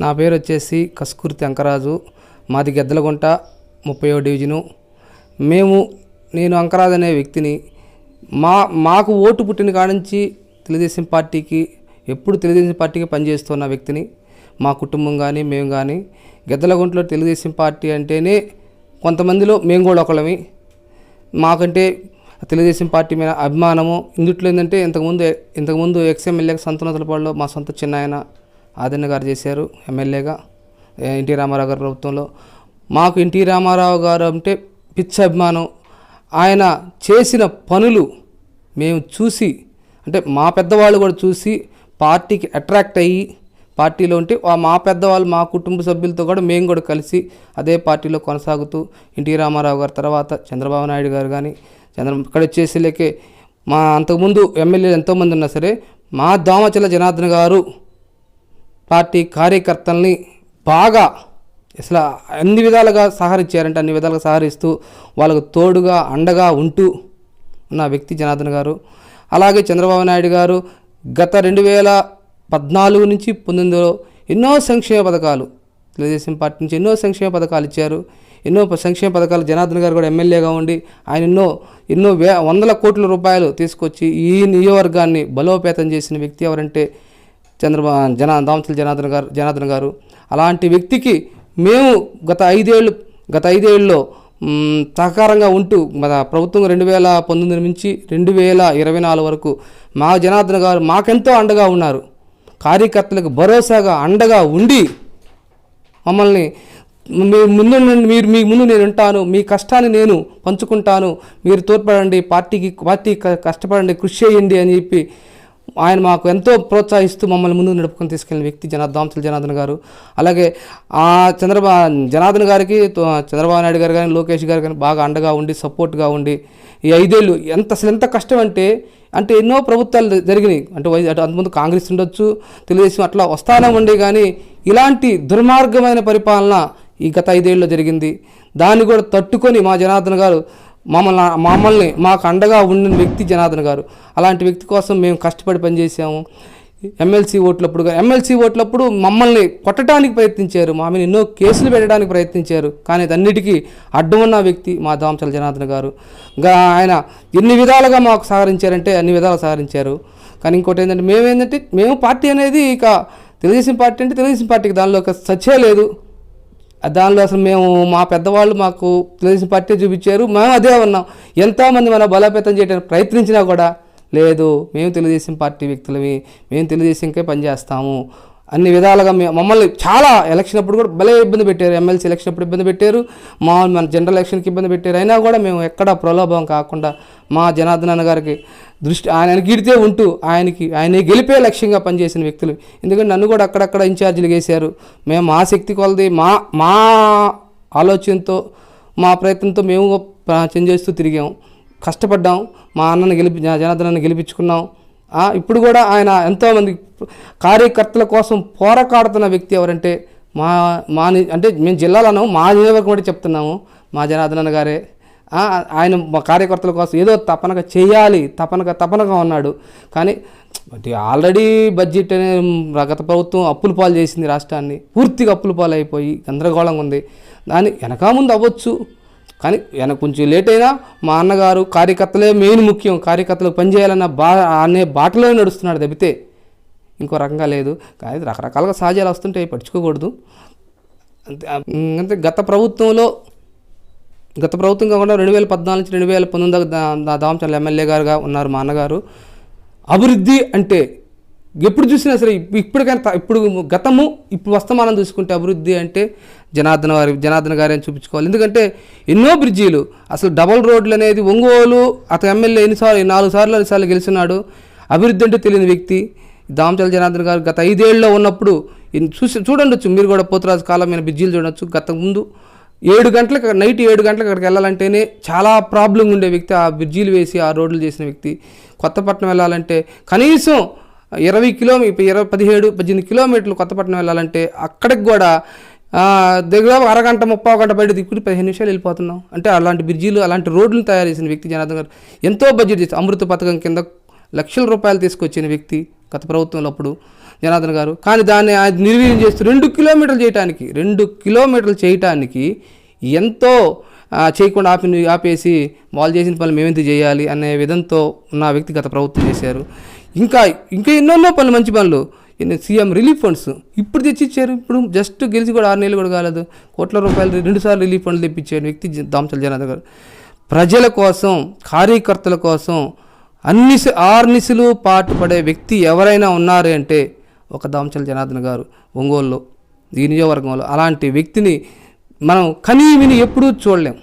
నా పేరు వచ్చేసి కస్కూర్తి అంకరాజు. మాది గెద్దలగుంట ముప్పై డివిజను. మేము నేను అంకరాజు అనే వ్యక్తిని. మా మాకు ఓటు పుట్టిన కాడ నుంచి తెలుగుదేశం పార్టీకి ఎప్పుడు తెలుగుదేశం పార్టీకి పనిచేస్తున్న వ్యక్తిని మా కుటుంబం కానీ మేము కానీ గెద్దలగుంటలో తెలుగుదేశం పార్టీ అంటేనే కొంతమందిలో మేము కూడా ఒకళ్ళమి. మాకంటే తెలుగుదేశం పార్టీ మీద అభిమానము ఇందుట్లో ఏంటంటే ఇంతకుముందు ఇంతకుముందు ఎక్స్ ఎమ్మెల్యేగా సంతనతలపాడులో మా సొంత చిన్నాయన ఆయన గారు చేశారు ఎమ్మెల్యేగా ఎన్టీ రామారావు గారి ప్రభుత్వంలో. మాకు ఎన్టీ రామారావు గారు అంటే పిచ్చ అభిమానం. ఆయన చేసిన పనులు మేము చూసి అంటే మా పెద్దవాళ్ళు కూడా చూసి పార్టీకి అట్రాక్ట్ అయ్యి పార్టీలో ఉంటే మా పెద్దవాళ్ళు మా కుటుంబ సభ్యులతో కూడా మేము కూడా కలిసి అదే పార్టీలో కొనసాగుతూ ఎన్టీ రామారావు గారి తర్వాత చంద్రబాబు నాయుడు గారు కానీ చంద్ర ఇక్కడ వచ్చేసేలేకే మా అంతకుముందు ఎమ్మెల్యేలు ఎంతోమంది ఉన్నా సరే మా దామచల జనార్దన్ గారు పార్టీ కార్యకర్తల్ని బాగా అసలు అన్ని విధాలుగా సహకరించారంటే అన్ని విధాలుగా సహకరిస్తూ వాళ్ళకు తోడుగా అండగా ఉంటూ ఉన్న వ్యక్తి జనార్దన్ గారు. అలాగే చంద్రబాబు నాయుడు గారు గత రెండు వేల పద్నాలుగు నుంచి పంతొమ్మిదిలో ఎన్నో సంక్షేమ పథకాలు తెలుగుదేశం పార్టీ నుంచి ఎన్నో సంక్షేమ పథకాలు ఇచ్చారు. ఎన్నో సంక్షేమ పథకాలు జనార్దన్ గారు కూడా ఎమ్మెల్యేగా ఉండి ఆయన ఎన్నో ఎన్నో వే వందల కోట్ల రూపాయలు తీసుకొచ్చి ఈ నియోజకవర్గాన్ని బలోపేతం చేసిన వ్యక్తి ఎవరంటే చంద్రబాబు జన దామచల జనార్దన్ గారు జనార్దన్ గారు. అలాంటి వ్యక్తికి మేము గత ఐదేళ్ళు గత ఐదేళ్ళలో సహకారంగా ఉంటూ మన ప్రభుత్వం రెండు వేల పంతొమ్మిది నుంచి రెండు వేల ఇరవై నాలుగు వరకు మా జనార్దన్ గారు మాకెంతో అండగా ఉన్నారు. కార్యకర్తలకు భరోసాగా అండగా ఉండి మమ్మల్ని మీ ముందు నుండి మీరు మీ ముందు నేను ఉంటాను మీ కష్టాన్ని నేను పంచుకుంటాను మీరు తోడ్పడండి పార్టీకి పార్టీ క- కష్టపడండి కృషి చేయండి అని చెప్పి ఆయన మాకు ఎంతో ప్రోత్సహిస్తూ మమ్మల్ని ముందుకు నడుపుకొని తీసుకెళ్ళిన వ్యక్తి జనా దామచల జనార్దన్ గారు. అలాగే ఆ చంద్రబాబు జనార్దన్ గారికి తో- చంద్రబాబు నాయుడు గారు కానీ లోకేష్ గారు కానీ బాగా అండగా ఉండి సపోర్ట్గా ఉండి ఈ ఐదేళ్ళు ఎంత అసలు ఎంత కష్టం అంటే అంటే ఎన్నో ప్రభుత్వాలు జరిగినాయి. అంటే వై- అటు అంతకుముందు కాంగ్రెస్ ఉండొచ్చు తెలుగుదేశం అట్లా వస్తానే ఉండే కానీ ఇలాంటి దుర్మార్గమైన పరిపాలన ఈ గత ఐదేళ్ళలో జరిగింది. దాన్ని కూడా తట్టుకొని మా జనార్దన్ గారు మమ్మల్ని మమ్మల్ని మాకు అండగా ఉండిన వ్యక్తి జనార్దన్ గారు. అలాంటి వ్యక్తి కోసం మేము కష్టపడి పనిచేసాము ఎమ్మెల్సీ ఓట్లప్పుడు ఎమ్మెల్సీ ఓట్లప్పుడు మమ్మల్ని కొట్టడానికి ప్రయత్నించారు. మా మీద ఎన్నో కేసులు పెట్టడానికి ప్రయత్నించారు. కానీ అన్నిటికీ అడ్డం ఉన్న వ్యక్తి మా దామచల జనార్దన్ గారు. ఆయన ఎన్ని విధాలుగా మాకు సహకరించారంటే అన్ని విధాలుగా సహకరించారు. కానీ ఇంకోటి ఏంటంటే మేము ఏంటంటే మేము పార్టీ అనేది ఇక తెలుగుదేశం పార్టీ అంటే తెలుగుదేశం పార్టీకి దానిలో ఒక సచ్చే లేదు. దానిలో అసలు మేము మా పెద్దవాళ్ళు మాకు తెలుగుదేశం పార్టీ చూపించారు. మేము అదే ఉన్నాం. ఎంతోమంది మన బలోపేతం చేయడానికి ప్రయత్నించినా కూడా లేదు. మేము తెలుగుదేశం పార్టీ వ్యక్తులవి మేము తెలుగుదేశంకే పనిచేస్తాము. అన్ని విధాలుగా మేము మమ్మల్ని చాలా ఎలక్షన్ అప్పుడు కూడా భలే ఇబ్బంది పెట్టారు. ఎమ్మెల్సీ ఎలక్షన్ అప్పుడు ఇబ్బంది పెట్టారు. మా మన జనరల్ ఎలక్షన్కి ఇబ్బంది పెట్టారు. అయినా కూడా మేము ఎక్కడా ప్రలోభం కాకుండా మా జనార్దనాన్న గారికి దృష్టి ఆయన గీడితే ఉంటూ ఆయనకి ఆయన గెలిపే లక్ష్యంగా పనిచేసిన వ్యక్తులు. ఎందుకంటే నన్ను కూడా అక్కడక్కడ ఇన్ఛార్జీలు వేశారు మేము మా శక్తి కొలది మా మా ఆలోచనతో మా ప్రయత్నంతో మేము చేస్తూ తిరిగాం. కష్టపడ్డాం. మా అన్నను గెలిపి జనార్దనాన్ని గెలిపించుకున్నాం. ఇప్పుడు కూడా ఆయన ఎంతోమంది కార్యకర్తల కోసం పోరాడుతున్న వ్యక్తి ఎవరంటే మా మా అంటే మేము జిల్లాలో మా నియోజకవర్గం కూడా చెప్తున్నాము మా జనార్దన్ గారే. ఆయన మా కార్యకర్తల కోసం ఏదో తపనగా చేయాలి తపనగా తపనగా ఉన్నాడు. కానీ ఆల్రెడీ బడ్జెట్ అనే గత ప్రభుత్వం అప్పుల పాలు చేసింది రాష్ట్రాన్ని. పూర్తిగా అప్పుల పాలు అయిపోయి గందరగోళంగా ఉంది. దాని వెనక ముందు అవ్వచ్చు. కానీ వెనక కొంచెం లేట్ అయినా మా అన్నగారు కార్యకర్తలే మెయిన్ ముఖ్యం. కార్యకర్తలు పనిచేయాలన్న బా అనే బాటలో నడుస్తున్నాడు తప్పితే ఇంకో రకంగా లేదు. కానీ రకరకాలుగా సహజాలు వస్తుంటాయి పట్టించుకోకూడదు. అంతే గత ప్రభుత్వంలో గత ప్రభుత్వం కాకుండా రెండు వేల పద్నాలుగు నుంచి రెండు వేల పంతొమ్మిది దాకా దా- ఎమ్మెల్యే గారుగా ఉన్నారు మా అన్నగారు. అభివృద్ధి అంటే ఎప్పుడు చూసినా సరే ఇప్పుడు ఇప్పటికైనా ఇప్పుడు గతము ఇప్పుడు వస్తమానం చూసుకుంటే అభివృద్ధి అంటే జనార్దన వారి జనార్దన గారి అని చూపించుకోవాలి. ఎందుకంటే ఎన్నో బ్రిడ్జీలు అసలు డబల్ రోడ్లు అనేది ఒంగోలు అతను ఎమ్మెల్యే ఎన్నిసార్లు నాలుగు సార్లు ఎన్నిసార్లు గెలిచినాడు. అభివృద్ధి అంటే తెలియని వ్యక్తి. దామచల జనార్దన్ గారు గత ఐదేళ్ళలో ఉన్నప్పుడు చూసి చూడండొచ్చు. మీరు కూడా పోతురాజు కాలమైన బ్రిడ్జీలు చూడొచ్చు. గత ముందు ఏడు గంటలకు నైట్ ఏడు గంటలకు అక్కడికి వెళ్ళాలంటేనే చాలా ప్రాబ్లం ఉండే వ్యక్తి. ఆ బ్రిడ్జీలు వేసి ఆ రోడ్లు చేసిన వ్యక్తి. కొత్తపట్నం వెళ్ళాలంటే కనీసం ఇరవై కిలోమీ ఇరవై పదిహేడు పద్దెనిమిది కిలోమీటర్లు కొత్తపట్నం వెళ్ళాలంటే అక్కడికి కూడా దగ్గర అరగంట ముప్పై గంట బయట దిక్కుని పదిహేను నిమిషాలు వెళ్ళిపోతున్నాం. అంటే అలాంటి బ్రిడ్జీలు అలాంటి రోడ్లు తయారు చేసిన వ్యక్తి జనార్దన్ గారు. ఎంతో బడ్జెట్ చేసి అమృత పథకం కింద లక్షల రూపాయలు తీసుకొచ్చిన వ్యక్తి గత ప్రభుత్వంలో అప్పుడు జనార్దన్ గారు. కానీ దాన్ని నిర్వీర్యం చేస్తూ రెండు కిలోమీటర్లు చేయటానికి రెండు కిలోమీటర్లు చేయటానికి ఎంతో చేయకుండా ఆపి ఆపేసి వాళ్ళు చేసిన పనులు మేమెంత చేయాలి అనే విధంతో ఉన్న వ్యక్తి గత ప్రభుత్వం చేశారు. ఇంకా ఇంకా ఎన్నెన్నో పనులు మంచి పనులు. సీఎం రిలీఫ్ ఫండ్స్ ఇప్పుడు తెచ్చిచ్చారు. ఇప్పుడు జస్ట్ గెలిచి కూడా ఆరు నెలలు కూడా కాలేదు. కోట్ల రూపాయలు రెండు సార్లు రిలీఫ్ ఫండ్లు తెప్పించారు వ్యక్తి జ- దామచల గారు. ప్రజల కోసం కార్యకర్తల కోసం అన్ని ఆర్నిసులు పాటుపడే వ్యక్తి ఎవరైనా ఉన్నారు అంటే ఒక దామచల జనార్దన్ గారు ఒంగోలులో ఈ నియోజకవర్గంలో అలాంటి వ్యక్తిని మనం కనీ విని ఎప్పుడూ చూడలేం.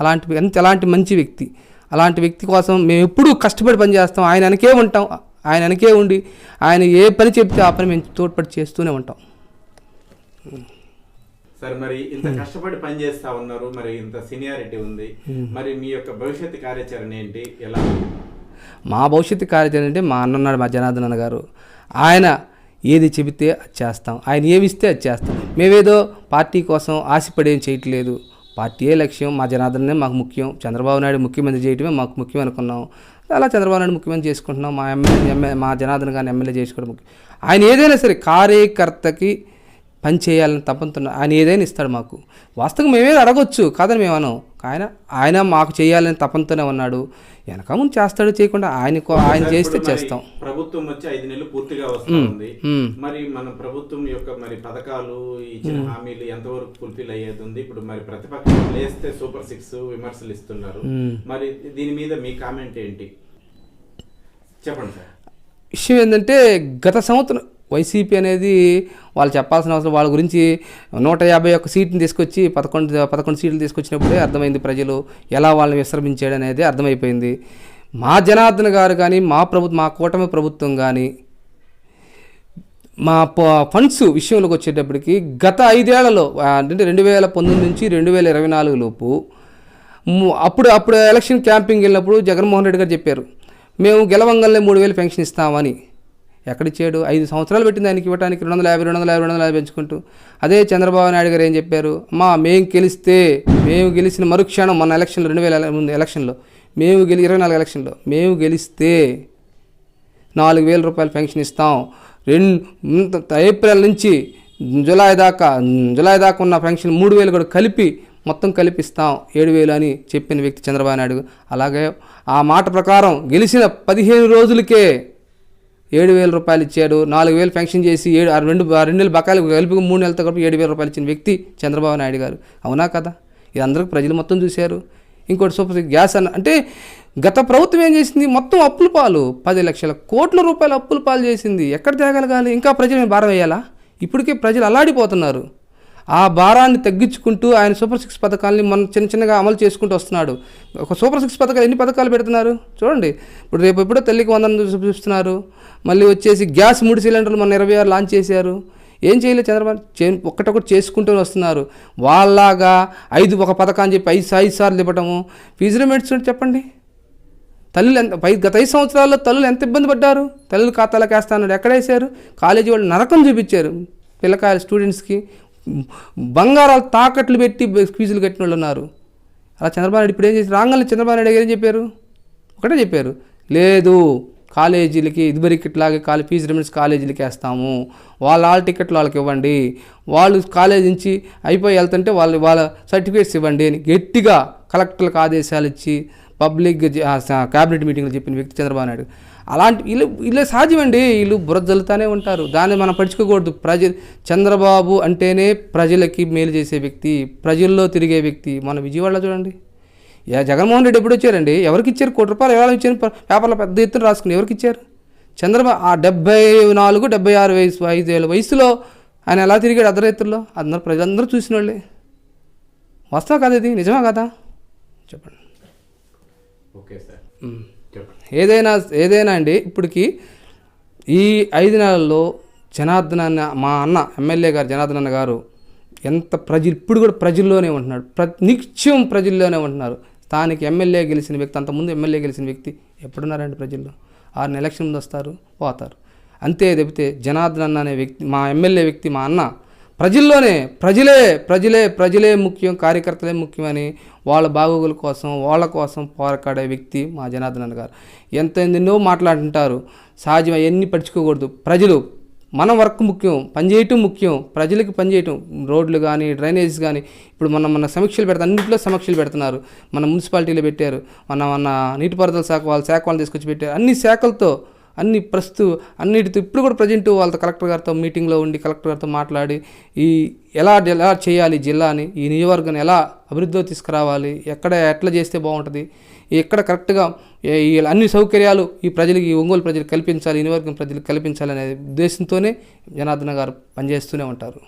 అలాంటి ఎంత అలాంటి మంచి వ్యక్తి. అలాంటి వ్యక్తి కోసం మేము ఎప్పుడూ కష్టపడి పనిచేస్తాం. ఆయన వెనకే ఉంటాం. ఆయన వెనకే ఉండి ఆయన ఏ పని చెప్తే ఆ పని మేము తోడ్పడి చేస్తూనే ఉంటాం. సరే మరి ఇంత కష్టపడి పని చేస్తా ఉన్నారు. మరి ఇంత సీనియారిటీ ఉంది. మరి మీ యొక్క భవిష్యత్తు కార్యాచరణ ఏంటి? ఎలా మా భవిష్యత్తు కార్యాచరణ అంటే మా అన్న ఉన్నాడు మా జనార్దన్ అన్న గారు. ఆయన ఏది చెబితే అది చేస్తాం. ఆయన ఏమి ఇస్తే అది చేస్తాం. మేమేదో పార్టీ కోసం ఆశపడి చేయట్లేదు. పార్టీయే లక్ష్యం మా జనార్దనే మాకు ముఖ్యం చంద్రబాబు నాయుడు ముఖ్యమంత్రి చేయడమే మాకు ముఖ్యం అనుకున్నాం. అలా చంద్రబాబు నాయుడు ముఖ్యమంత్రి చేసుకుంటున్నాం మా ఎమ్మెల్యే ఎమ్మె మా జనార్దన్ గారిని ఎమ్మెల్యే చేసుకోవడం ముఖ్యం. ఆయన ఏదైనా సరే కార్యకర్తకి పని చేయాలని తప్పంతున్నా ఆయన ఏదైనా ఇస్తాడు మాకు. వాస్తవం మేమే అడగొచ్చు కాదని మేము అనం ఆయన ఆయన మాకు చేయాలని తపంతోనే ఉన్నాడు. వెనక ముందు చేస్తాడు చేయకుండా ఆయన కో- ఆయన చేస్తే చేస్తాం. ప్రభుత్వం వచ్చి ఐదు నెలలు పూర్తిగా వస్తా ఉంది మ్మ్. మరి మన ప్రభుత్వం యొక్క మరి పథకాలు ఇచ్చిన హామీలు ఎంతవరకు ఫుల్ఫిల్ అయ్యేది ఇప్పుడు మరి ప్రతిపక్షం లేస్తే సూపర్ సిక్స్ విమర్శలు ఇస్తున్నారు. మరి దీని మీద మీ కామెంట్ ఏంటి? చెప్పండి సార్. విషయం ఏంటంటే గత సంవత్సరం వైసీపీ అనేది వాళ్ళు చెప్పాల్సిన అవసరం వాళ్ళ గురించి నూట యాభై ఒక్క సీట్ని తీసుకొచ్చి పదకొండు పదకొండు సీట్లు తీసుకొచ్చినప్పుడే అర్థమైంది ప్రజలు ఎలా వాళ్ళని విశ్రమించాడు అనేది అర్థమైపోయింది. మా జనార్దన్ గారు కానీ మా ప్రభుత్వం మా కూటమి ప్రభుత్వం కానీ మా ప- ఫండ్స్ విషయంలోకి వచ్చేటప్పటికి గత ఐదేళ్ళలో అంటే రెండు వేల పంతొమ్మిది నుంచి రెండు వేల ఇరవై నాలుగు లోపు అప్పుడు అప్పుడు ఎలక్షన్ క్యాంపింగ్ వెళ్ళినప్పుడు జగన్మోహన్ రెడ్డి గారు చెప్పారు మేము గెలవంగానే మూడు వేలు పెన్షన్ ఇస్తామని. ఎక్కడిచ్చాడు? ఐదు సంవత్సరాలు పెట్టింది ఆయనకి ఇవ్వడానికి రెండు వందల యాభై రెండు వందల యాభై రెండు వందల యాభై పెంచుకుంటూ అదే చంద్రబాబు నాయుడు గారు ఏం చెప్పారు? అమ్మా మేము గెలిస్తే మేము గెలిచిన మరుక్షణం మన ఎలక్షన్లో రెండు వేల ముందు ఎలక్షన్లో మేము గెలి ఇరవై నాలుగు ఎలక్షన్లో మేము గెలిస్తే నాలుగు వేల రూపాయలు పెన్షన్ ఇస్తాం. రెండు ఏప్రిల్ నుంచి జూలై దాకా జులై దాకా ఉన్న పెన్షన్ మూడు వేలు కూడా కలిపి మొత్తం కల్పిస్తాం. ఏడు వేలు అని చెప్పిన వ్యక్తి చంద్రబాబు నాయుడు. అలాగే ఆ మాట ప్రకారం గెలిచిన పదిహేను రోజులకే ఏడు వేల రూపాయలు ఇచ్చాడు. నాలుగు వేలు పెన్షన్ చేసి ఏడు ఆ రెండు రెండు నెలలు బకాయిలు కలిపి మూడు నెలలతో కలిపి ఏడు వేల రూపాయలు ఇచ్చిన వ్యక్తి చంద్రబాబు నాయుడు గారు. అవునా కదా? ఇది అందరికి ప్రజలు మొత్తం చూశారు. ఇంకోటి సూపర్ గ్యాస్ అన్న అంటే గత ప్రభుత్వం ఏం చేసింది? మొత్తం అప్పుల పాలు. పది లక్షల కోట్ల రూపాయల అప్పుల పాలు చేసింది. ఎక్కడ తేగలగాలి ఇంకా ప్రజలు భారం వేయాలా? ఇప్పటికే ప్రజలు అల్లాడిపోతున్నారు. ఆ భారాన్ని తగ్గించుకుంటూ ఆయన సూపర్ సిక్స్ పథకాలని మనం చిన్న చిన్నగా అమలు చేసుకుంటూ వస్తున్నాడు. ఒక సూపర్ సిక్స్ పథకాలు ఎన్ని పథకాలు పెడుతున్నారు? చూడండి. ఇప్పుడు రేపు ఎప్పుడో తల్లికి వందనం చూపిస్తున్నారు. మళ్ళీ వచ్చేసి గ్యాస్ మూడు సిలిండర్లు మన ఇరవై ఆరు లాంచ్ చేశారు. ఏం చేయలేదు చంద్రబాబు. చే ఒక్కటొకటి చేసుకుంటూ వస్తున్నారు. వాళ్ళలాగా ఐదు ఒక పథకాన్ని చెప్పి ఐదు ఐదు సార్లు ఇవ్వటము. ఫీజు రిమెంట్స్ చెప్పండి. తల్లులు ఎంత పై గత ఐదు సంవత్సరాల్లో తల్లులు ఎంత ఇబ్బంది పడ్డారు? తల్లులు ఖాతాలకు వేస్తాను ఎక్కడ వేసారు కాలేజీ వాళ్ళు నరకం చూపించారు. పిల్లకాయలు స్టూడెంట్స్కి బంగారాలు తాకట్లు పెట్టి ఫీజులు కట్టిన వాళ్ళు ఉన్నారు. అలా చంద్రబాబు నాయుడు ఇప్పుడు ఏం చేసి రాగానే చంద్రబాబు నాయుడు గారు ఏం చెప్పారు? ఒకటే చెప్పారు. లేదు కాలేజీలకి ఇదివరకు ఇట్లాగే కాలే ఫీజు రిమెంట్స్ కాలేజీలకి వేస్తాము. వాళ్ళ వాళ్ళ టికెట్లు వాళ్ళకి ఇవ్వండి. వాళ్ళు కాలేజీ నుంచి అయిపోయి వెళ్తుంటే వాళ్ళు వాళ్ళ సర్టిఫికేట్స్ ఇవ్వండి అని గట్టిగా కలెక్టర్లకు ఆదేశాలు ఇచ్చి పబ్లిక్ క్యాబినెట్ మీటింగ్లో చెప్పిన వ్యక్తి చంద్రబాబు నాయుడు. అలాంటి వీళ్ళు వీళ్ళే సహజమండి వీళ్ళు బుర్ర జల్లుతానే ఉంటారు. దాన్ని మనం పడుచుకోకూడదు ప్రజ చంద్రబాబు అంటేనే ప్రజలకి మేలు చేసే వ్యక్తి ప్రజల్లో తిరిగే వ్యక్తి. మన విజయవాడలో చూడండి. యా జగన్మోహన్ రెడ్డి ఎప్పుడు వచ్చారండి? ఎవరికి ఇచ్చారు? కోటి రూపాయలు ఎవరు ఇచ్చారు? పేపర్లో పెద్ద ఎత్తున రాసుకుని ఎవరికి ఇచ్చారు? చంద్రబాబు ఆ డెబ్బై నాలుగు డెబ్బై ఆరు వయసు ఐదేళ్ళ వయసులో ఆయన ఎలా తిరిగాడు అర్ధరైతుల్లో అందరూ ప్రజలందరూ చూసిన వాళ్ళే వస్తావు కదా ఇది. నిజమా కదా? చెప్పండి. Okay sir. ఏదైనా ఏదైనా అండి ఇప్పటికి ఈ ఐదు నెలల్లో జనార్దన్ అన్న మా అన్న ఎమ్మెల్యే గారు జనార్దన్ అన్న గారు ఎంత ప్రజలు ఇప్పుడు కూడా ప్రజల్లోనే ఉంటున్నాడు. ప్ర నిత్యం ప్రజల్లోనే ఉంటున్నారు. స్థానిక ఎమ్మెల్యే గెలిచిన వ్యక్తి అంతకుముందు ఎమ్మెల్యే గెలిచిన వ్యక్తి ఎప్పుడున్నారండి ప్రజల్లో? ఆరు ఎలక్షన్ ముందు వస్తారు పోతారు. అంతే తప్పితే జనార్దన్ అన్న అనే వ్యక్తి మా ఎమ్మెల్యే వ్యక్తి మా అన్న ప్రజల్లోనే ప్రజలే ప్రజలే ప్రజలే ముఖ్యం కార్యకర్తలే ముఖ్యమని వాళ్ళ బాగోగుల కోసం వాళ్ళ కోసం పోరాడే వ్యక్తి మా జనార్దన్ గారు. ఎంత ఎన్నో మాట్లాడుతుంటారు. సహజం అవన్నీ పట్టించుకోకూడదు. ప్రజలు మన వర్క్ ముఖ్యం పనిచేయటం ముఖ్యం ప్రజలకు పనిచేయటం రోడ్లు కానీ డ్రైనేజ్ కానీ ఇప్పుడు మన మన సమీక్షలు పెడతారు అన్నింటిలో సమీక్షలు పెడుతున్నారు. మన మున్సిపాలిటీలో పెట్టారు. మన మన నీటిపారుదల శాఖ వాళ్ళ శాఖ వాళ్ళని తీసుకొచ్చి పెట్టారు. అన్ని శాఖలతో అన్ని ప్రస్తు అన్నిటితో ఇప్పుడు కూడా ప్రజెంట్ వాళ్ళతో కలెక్టర్ గారితో మీటింగ్లో ఉండి కలెక్టర్ గారితో మాట్లాడి ఈ ఎలా ఎలా చేయాలి జిల్లాని ఈ నియోజకవర్గాన్ని ఎలా అభివృద్ధిలో తీసుకురావాలి ఎక్కడ ఎట్లా చేస్తే బాగుంటుంది ఎక్కడ కరెక్ట్గా ఈ అన్ని సౌకర్యాలు ఈ ప్రజలకి ఈ ఒంగోలు ప్రజలకు కల్పించాలి ఈ నియోజకవర్గం ప్రజలకు కల్పించాలనే ఉద్దేశంతోనే జనార్దన గారు పనిచేస్తూనే ఉంటారు.